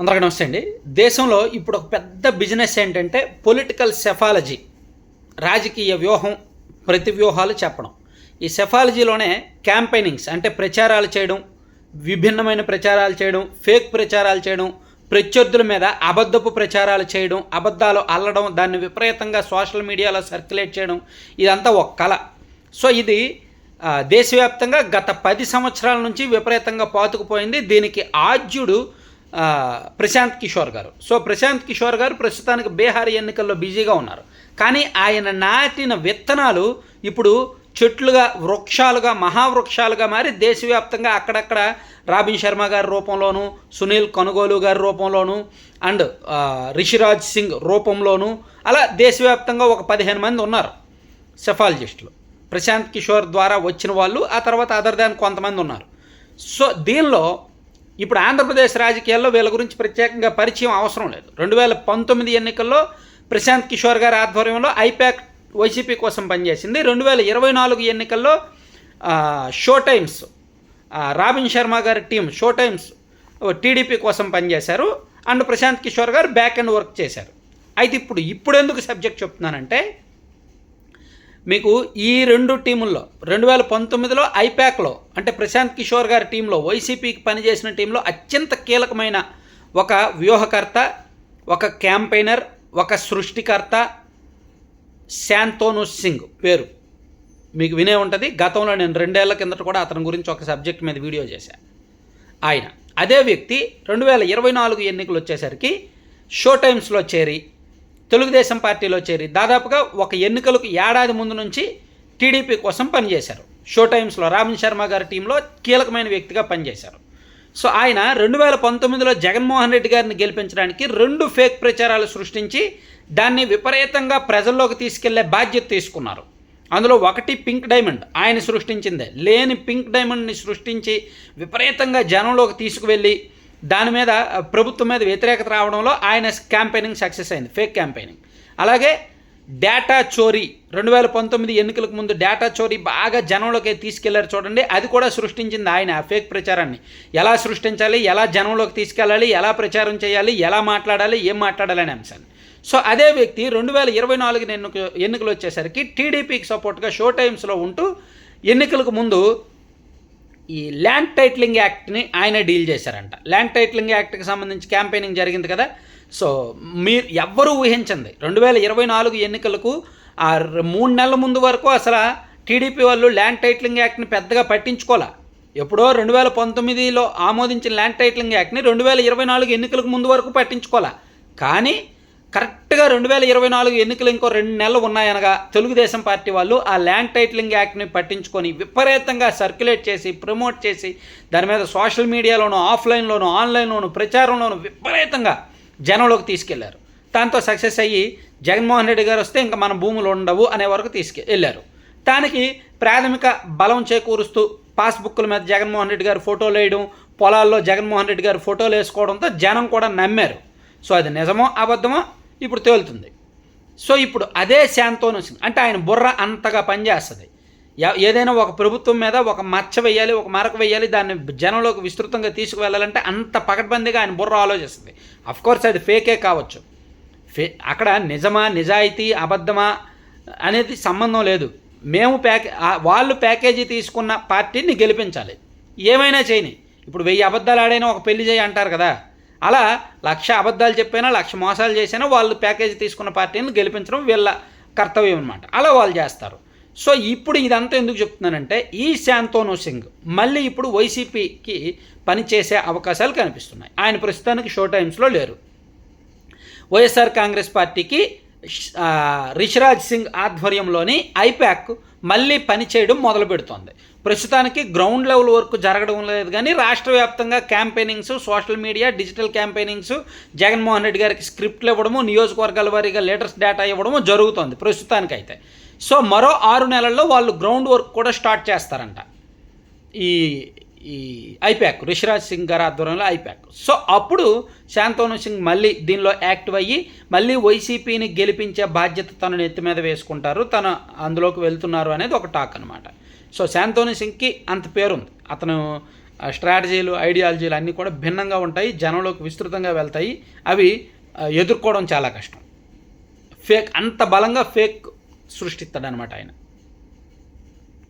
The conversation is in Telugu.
అందరికీ నమస్తే అండి. దేశంలో ఇప్పుడు ఒక పెద్ద బిజినెస్ ఏంటంటే పొలిటికల్ సెఫాలజీ రాజకీయ వ్యూహం ప్రతి వ్యూహాలు చెప్పడం. ఈ సెఫాలజీలోనే క్యాంపెయినింగ్స్ అంటే ప్రచారాలు చేయడం విభిన్నమైన ప్రచారాలు చేయడం ఫేక్ ప్రచారాలు చేయడం ప్రత్యర్థుల మీద అబద్ధపు ప్రచారాలు చేయడం అబద్ధాలు అల్లడం దాన్ని విపరీతంగా సోషల్ మీడియాలో సర్క్యులేట్ చేయడం ఇదంతా ఒక కళ. సో ఇది దేశవ్యాప్తంగా గత పది సంవత్సరాల నుంచి విపరీతంగా పాతుకుపోయింది. దీనికి ఆద్యుడు ప్రశాంత్ కిషోర్ గారు. సో ప్రశాంత్ కిషోర్ గారు ప్రస్తుతానికి బీహార్ ఎన్నికల్లో బిజీగా ఉన్నారు. కానీ ఆయన నాటిన విత్తనాలు ఇప్పుడు చెట్లుగా వృక్షాలుగా మహావృక్షాలుగా మారి దేశవ్యాప్తంగా అక్కడక్కడ రాబిన్ శర్మ గారి రూపంలోను సునీల్ కనుగోలు గారి రూపంలోను అండ్ రిషిరాజ్ సింగ్ రూపంలోను అలా దేశవ్యాప్తంగా ఒక పదిహేను మంది ఉన్నారు సెఫాలజిస్టులు. ప్రశాంత్ కిషోర్ ద్వారా వచ్చిన వాళ్ళు ఆ తర్వాత అదర్ దాన్ కొంతమంది ఉన్నారు. సో దీనిలో ఇప్పుడు ఆంధ్రప్రదేశ్ రాజకీయాల్లో వీళ్ళ గురించి ప్రత్యేకంగా పరిచయం అవసరం లేదు. రెండు వేల పంతొమ్మిది ఎన్నికల్లో ప్రశాంత్ కిషోర్ గారి ఆధ్వర్యంలో ఐపాక్ వైసీపీ కోసం పనిచేసింది. రెండు వేల ఇరవై నాలుగు ఎన్నికల్లో షో టైమ్స్ రాబిన్ శర్మ గారి టీం షో టైమ్స్ టీడీపీ కోసం పనిచేశారు. అండ్ ప్రశాంత్ కిషోర్ గారు బ్యాక్ అండ్ వర్క్ చేశారు. అయితే ఇప్పుడు ఇప్పుడు ఎందుకు సబ్జెక్ట్ చెప్తున్నానంటే మీకు ఈ రెండు టీముల్లో రెండు వేల పంతొమ్మిదిలో ఐపాక్లో అంటే ప్రశాంత్ కిషోర్ గారి టీంలో వైసీపీకి పనిచేసిన టీంలో అత్యంత కీలకమైన ఒక వ్యూహకర్త ఒక క్యాంపెయినర్ ఒక సృష్టికర్త శాంతోను సింగ్ పేరు. మీకు వినే ఉంటుంది. గతంలో నేను రెండేళ్ళ కిందట కూడా అతని గురించి ఒక సబ్జెక్ట్ మీద వీడియో చేశాను ఆయన అదే వ్యక్తి రెండు వేల ఇరవై నాలుగు ఎన్నికలు వచ్చేసరికి షో టైమ్స్లో చేరి తెలుగుదేశం పార్టీలో చేరి దాదాపుగా ఒక ఎన్నికలకు ఏడాది ముందు నుంచి టీడీపీ కోసం పనిచేశారు. షో టైమ్స్లో రామన్ శర్మ గారి టీంలో కీలకమైన వ్యక్తిగా పనిచేశారు. సో ఆయన రెండు వేల పంతొమ్మిదిలో జగన్మోహన్ రెడ్డి గారిని గెలిపించడానికి రెండు ఫేక్ ప్రచారాలు సృష్టించి దాన్ని విపరీతంగా ప్రజల్లోకి తీసుకెళ్ళే బాధ్యత తీసుకున్నారు. అందులో ఒకటి పింక్ డైమండ్. ఆయన సృష్టించిందే. లేని పింక్ డైమండ్ని సృష్టించి విపరీతంగా జనంలోకి తీసుకువెళ్ళి దాని మీద ప్రభుత్వం మీద వ్యతిరేకత రావడంలో ఆయన క్యాంపెయినింగ్ సక్సెస్ అయింది ఫేక్ క్యాంపెయినింగ్ అలాగే డేటా చోరీ రెండు వేల పంతొమ్మిది ఎన్నికలకు ముందు డేటా చోరీ బాగా జనంలోకి తీసుకెళ్ళారు చూడండి అది కూడా సృష్టించింది ఆయన ఆ ఫేక్ ప్రచారాన్ని. ఎలా సృష్టించాలి ఎలా జనంలోకి తీసుకెళ్ళాలి ఎలా ప్రచారం చేయాలి ఎలా మాట్లాడాలి ఏం మాట్లాడాలి అనే అంశాన్ని. సో అదే వ్యక్తి రెండు వేల ఇరవై నాలుగు ఎన్నిక ఎన్నికలు వచ్చేసరికి టీడీపీకి సపోర్ట్గా షో టైమ్స్లో ఉంటూ ఎన్నికలకు ముందు ఈ ల్యాండ్ టైట్లింగ్ యాక్ట్ని ఆయన డీల్ చేశారంట. ల్యాండ్ టైట్లింగ్ యాక్ట్కి సంబంధించి క్యాంపెయినింగ్ జరిగింది కదా. సో మీరు ఎవ్వరూ ఊహించండి. రెండు వేల ఇరవై నాలుగు ఎన్నికలకు ఆ ర- మూడు నెలల ముందు వరకు అసలు టీడీపీ వాళ్ళు ల్యాండ్ టైట్లింగ్ యాక్ట్ని పెద్దగా పట్టించుకోలే. ఎప్పుడో రెండు వేల పంతొమ్మిదిలో ఆమోదించిన ల్యాండ్ టైట్లింగ్ యాక్ట్ని రెండు వేల ఇరవై నాలుగు ఎన్నికలకు ముందు వరకు పట్టించుకోలే. కానీ కరెక్ట్గా రెండు వేల ఇరవై నాలుగు ఎన్నికలు ఇంకో రెండు నెలలు ఉన్నాయనగా తెలుగుదేశం పార్టీ వాళ్ళు ఆ ల్యాండ్ టైటిలింగ్ యాక్ట్ని పట్టించుకొని విపరీతంగా సర్క్యులేట్ చేసి ప్రమోట్ చేసి దాని మీద సోషల్ మీడియాలోనూ ఆఫ్లైన్లోనూ ఆన్లైన్లోనూ ప్రచారంలోనూ విపరీతంగా జనంలోకి తీసుకెళ్ళారు. దాంతో సక్సెస్ అయ్యి జగన్మోహన్ రెడ్డి గారు వస్తే ఇంకా మన భూములు ఉండవు అనే వరకు తీసుకె వెళ్ళారు. దానికి ప్రాథమిక బలం చేకూరుస్తూ పాస్బుక్ల మీద జగన్మోహన్ రెడ్డి గారు ఫోటోలు వేయడం పొలాల్లో జగన్మోహన్ రెడ్డి గారు ఫోటోలు వేసుకోవడంతో జనం కూడా నమ్మారు. సో అది నిజమో అబద్ధమో ఇప్పుడు తేలుతుంది. సో ఇప్పుడు అదే శాంతోని వచ్చింది. అంటే ఆయన బుర్ర అంతగా పనిచేస్తుంది. ఏదైనా ఒక ప్రభుత్వం మీద ఒక మచ్చ వేయాలి ఒక మరక వేయాలి దాన్ని జనంలోకి విస్తృతంగా తీసుకువెళ్ళాలంటే అంత పకడ్బందీగా ఆయన బుర్ర ఆలోచిస్తుంది. కోర్స్ అది ఫేకే కావచ్చు. ఫే అక్కడ నిజమా నిజాయితీ అబద్ధమా అనేది సంబంధం లేదు. మేము ప్యాకే వాళ్ళు ప్యాకేజీ తీసుకున్న పార్టీని గెలిపించాలి. ఏమైనా చేయని. ఇప్పుడు వెయ్యి అబద్ధాలు ఆడైనా ఒక పెళ్ళి చేయి అంటారు కదా. అలా లక్ష అబద్ధాలు చెప్పైనా లక్ష మోసాలు చేసినా వాళ్ళు ప్యాకేజీ తీసుకున్న పార్టీని గెలిపించడం వీళ్ళ కర్తవ్యం అనమాట అలా వాళ్ళు చేస్తారు. సో ఇప్పుడు ఇదంతా ఎందుకు చెప్తున్నానంటే ఈ శాంతోను సింగ్ మళ్ళీ ఇప్పుడు వైసీపీకి పనిచేసే అవకాశాలు కనిపిస్తున్నాయి. ఆయన ప్రస్తుతానికి షో టైమ్స్లో లేరు. వైఎస్ఆర్ కాంగ్రెస్ పార్టీకి రిషిరాజ్ సింగ్ ఆధ్వర్యంలోని ఐపాక్ మళ్ళీ పనిచేయడం మొదలు పెడుతోంది ప్రస్తుతానికి గ్రౌండ్ లెవెల్ వర్క్ జరగడం లేదు కానీ రాష్ట్ర వ్యాప్తంగా campaignings social media digital campaignings Jaganmohan Reddy గారికి స్క్రిప్ట్లు ఇవ్వడము నియోజకవర్గాల వారీగా లేటెస్ట్ డేటా ఇవ్వడము జరుగుతోంది ప్రస్తుతానికైతే. సో మరో ఆరు నెలల్లో వాళ్ళు గ్రౌండ్ వర్క్ కూడా స్టార్ట్ చేస్తారంట. ఈ ఈ ఐప్యాక్ రిషిరాజ్ సింగ్ గారి ఆధ్వర్యంలో ఐప్యాక్. సో అప్పుడు శాంతోను సింగ్ మళ్ళీ దీనిలో యాక్టివ్ అయ్యి మళ్ళీ వైసీపీని గెలిపించే బాధ్యత తన నెత్తి మీద వేసుకుంటారు. తన అందులోకి వెళ్తున్నారు అనేది ఒక టాక్ అనమాట సో శాంతోను సింగ్కి అంత పేరుంది. అతను స్ట్రాటజీలు ఐడియాలజీలు అన్నీ కూడా భిన్నంగా ఉంటాయి జనంలోకి విస్తృతంగా వెళ్తాయి. అవి ఎదుర్కోవడం చాలా కష్టం. ఫేక్ అంత బలంగా ఫేక్ సృష్టిస్తాడనమాట ఆయన.